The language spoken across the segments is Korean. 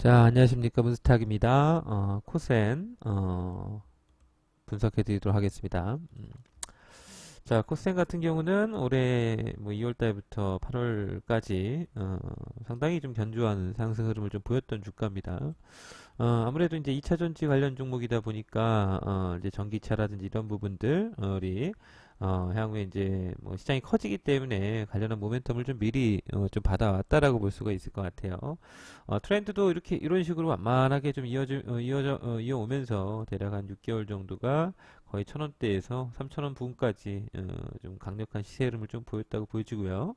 자, 안녕하십니까. 문스탁입니다. 어, 코센, 어, 분석해 드리도록 하겠습니다. 음. 자, 코센 같은 경우는 올해 뭐 2월 달부터 8월까지, 어, 상당히 좀 견조한 상승 흐름을 좀 보였던 주가입니다. 어, 아무래도 이제 2차 전지 관련 종목이다 보니까, 어, 이제 전기차라든지 이런 부분들이, 어, 향후에 이제 뭐 시장이 커지기 때문에 관련한 모멘텀을 좀 미리 어, 좀 받아왔다라고 볼 수가 있을 것 같아요. 어, 트렌드도 이렇게 이런 식으로 완만하게 좀 이어져 어, 이어져 어, 이어오면서 대략 한 6개월 정도가 거의 천 원대에서 3천 원 부근까지 어, 좀 강력한 시세 흐름을 좀 보였다고 보여지고요.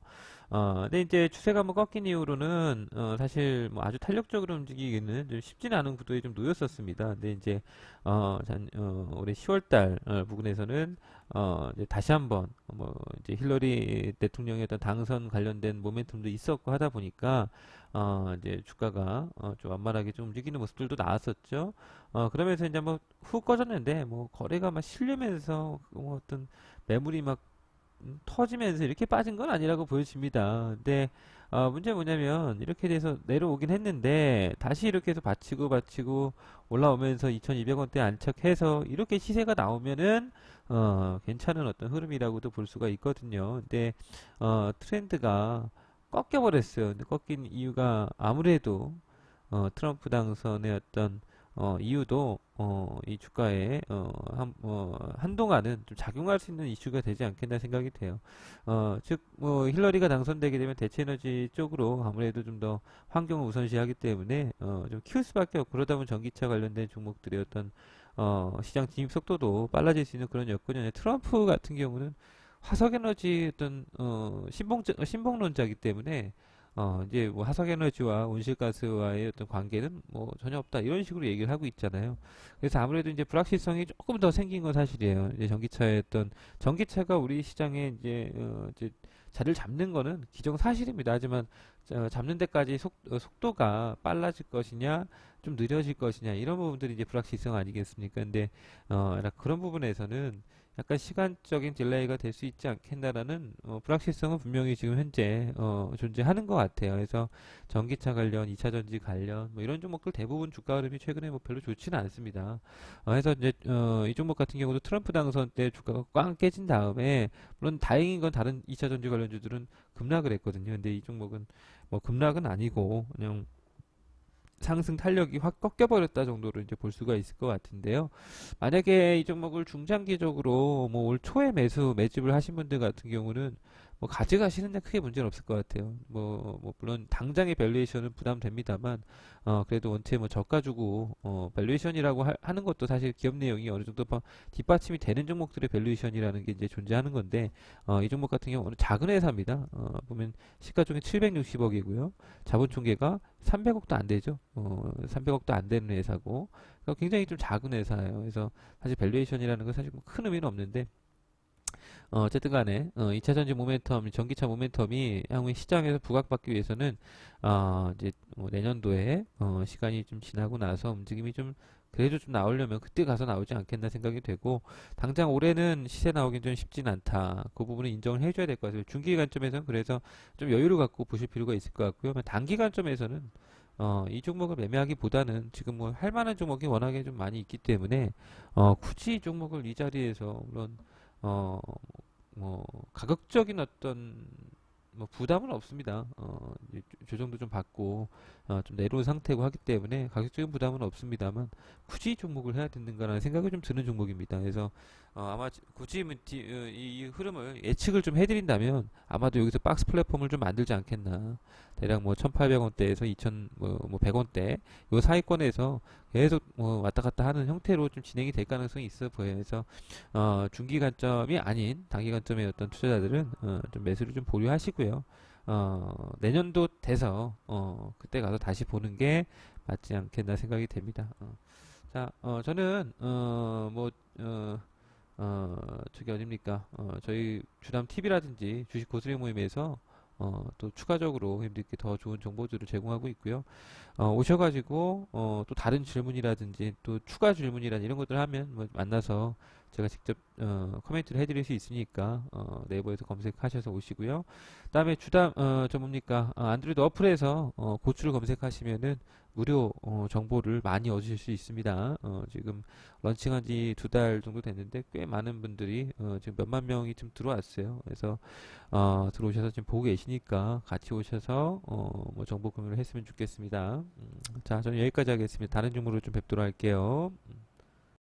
어, 근데 이제 추세가 한번 꺾인 이후로는 어, 사실 뭐 아주 탄력적으로 움직이기는 좀 쉽지는 않은 구도에 좀 놓였었습니다. 근데 이제 어, 전, 어, 올해 10월달 어, 부근에서는 어, 이제 다시 한번 뭐 이제 힐러리 대통령의 어떤 당선 관련된 모멘텀도 있었고 하다 보니까 어, 이제 주가가 어, 좀 완만하게 좀 움직이는 모습들도 나왔었죠. 어, 그러면서 이제 뭐훅 꺼졌는데 뭐 거래가 막 실리면서 뭐 어떤 매물이 막 음, 터지면서 이렇게 빠진 건 아니라고 보여집니다. 근데 어, 문제 뭐냐면 이렇게 돼서 내려오긴 했는데 다시 이렇게 해서 받치고 받치고 올라오면서 2200원대 안착해서 이렇게 시세가 나오면은 어, 괜찮은 어떤 흐름이라고도 볼 수가 있거든요. 근데 어, 트렌드가 꺾여 버렸어요. 근데 꺾인 이유가 아무래도 어, 트럼프 당선의 어떤 어, 이유도 어, 이 주가에 어, 한, 어, 한동안은 좀 작용할 수 있는 이슈가 되지 않겠나 생각이 돼요. 어, 즉, 뭐, 힐러리가 당선되게 되면 대체 에너지 쪽으로 아무래도 좀 더 환경을 우선시하기 때문에 어, 좀 키울 수밖에 없고 그러다 보면 전기차 관련된 종목들의 어떤 어, 시장 진입 속도도 빨라질 수 있는 그런 여건이 트럼프 같은 경우는 화석 에너지 어떤 어, 신봉 신봉론자이기 때문에 어, 이제 뭐 화석에너지와 온실가스와의 어떤 관계는 뭐 전혀 없다 이런 식으로 얘기를 하고 있잖아요. 그래서 아무래도 이제 불확실성이 조금 더 생긴 건 사실이에요. 이제 전기차의 어떤 전기차가 우리 시장에 이제 어, 이제 자리를 잡는 거는 기정사실입니다. 하지만 어, 잡는 데까지 속, 어, 속도가 빨라질 것이냐, 좀 느려질 것이냐 이런 부분들이 이제 불확실성 아니겠습니까? 근데 어, 그런 부분에서는 약간 시간적인 딜레이가 될 수 있지 않겠나라는 어, 불확실성은 분명히 지금 현재 어, 존재하는 것 같아요. 그래서 전기차 관련, 2차 전지 관련 뭐 이런 종목들 대부분 주가 흐름이 최근에 뭐 별로 좋지는 않습니다. 어, 그래서 이제 어, 이 종목 같은 경우도 트럼프 당선 때 주가가 꽝 깨진 다음에 물론 다행인 건 다른 2차 전지 관련주들은 급락을 했거든요. 근데 이 종목은 뭐 급락은 아니고 그냥 상승 탄력이 확 꺾여버렸다 정도로 이제 볼 수가 있을 것 같은데요. 만약에 이 종목을 중장기적으로 뭐 올 초에 매수 매집을 하신 분들 같은 경우는 뭐 가져가시는 데 크게 문제는 없을 것 같아요. 뭐, 뭐 물론 당장의 밸류에이션은 부담됩니다만 어 그래도 원체 뭐 저가 주고 어 밸류에이션이라고 하, 는 것도 사실 기업 내용이 어느 정도 바- 뒷받침이 되는 종목들의 밸류에이션이라는 게 이제 존재하는 건데 어 이 종목 같은 경우는 작은 회사입니다. 어 보면 시가총액 760억이고요. 자본 총계가 300억도 안 되죠. 어 300억도 안 되는 회사고 그러니까 굉장히 좀 작은 회사예요. 그래서 사실 밸류에이션이라는 건 사실 뭐큰 의미는 없는데 어, 어쨌든 간에, 어, 2차 전지 모멘텀, 전기차 모멘텀이 향후에 시장에서 부각받기 위해서는, 어, 이제, 뭐 내년도에, 어, 시간이 좀 지나고 나서 움직임이 좀, 그래도 좀 나오려면 그때 가서 나오지 않겠나 생각이 되고, 당장 올해는 시세 나오긴 좀 쉽진 않다. 그 부분은 인정을 해줘야 될 것 같아요. 중기 관점에서는 그래서 좀 여유를 갖고 보실 필요가 있을 것 같고요. 단기 관점에서는, 어, 이 종목을 매매하기보다는 지금 뭐 할 만한 종목이 워낙에 좀 많이 있기 때문에, 어, 굳이 이 종목을 이 자리에서, 물론, 어, 뭐 가격적인 어떤 뭐 부담은 없습니다. 어, 조정도 좀 받고 어, 좀 내려온 상태고 하기 때문에 가격적인 부담은 없습니다만 굳이 이 종목을 해야 되는가라는 생각이 좀 드는 종목입니다. 그래서 어, 아마 지- 굳이 뭐 디- 어, 이, 이 흐름을 예측을 좀 해드린다면 아마도 여기서 박스 플랫폼을 좀 만들지 않겠나. 대략 뭐 1,800원대에서 2,000 뭐, 뭐 100원대 요 사이권에서 계속 뭐 왔다 갔다 하는 형태로 좀 진행이 될 가능성이 있어 보여요. 그래서 어, 중기 관점이 아닌 단기 관점의 어떤 투자자들은 어, 좀 매수를 좀 보류하시고요. 어, 내년도 돼서 어, 그때 가서 다시 보는 게 맞지 않겠나 생각이 됩니다. 어. 자, 어, 저는 어, 뭐 어, 어, 저기 어딥니까? 어, 저희 주담 TV라든지 주식 고수령 모임에서 어, 또 추가적으로 형님들께 더 좋은 정보들을 제공하고 있고요. 어, 오셔가지고 어, 또 다른 질문이라든지 또 추가 질문이라든지 이런 것들 하면 뭐 만나서 제가 직접 어, 커멘트를 해드릴 수 있으니까 어, 네이버에서 검색하셔서 오시고요. 그다음에 주담 어, 저 뭡니까 아, 안드로이드 어플에서 어, 고추를 검색하시면은 무료 어, 정보를 많이 얻으실 수 있습니다. 어, 지금 런칭한 지 두 달 정도 됐는데 꽤 많은 분들이 어, 지금 몇만 명이 좀 들어왔어요. 그래서 어, 들어오셔서 지금 보고 계시니까 같이 오셔서 어, 뭐 정보 공유를 했으면 좋겠습니다. 음, 자, 저는 여기까지 하겠습니다. 다른 종목으로 좀 뵙도록 할게요. 음.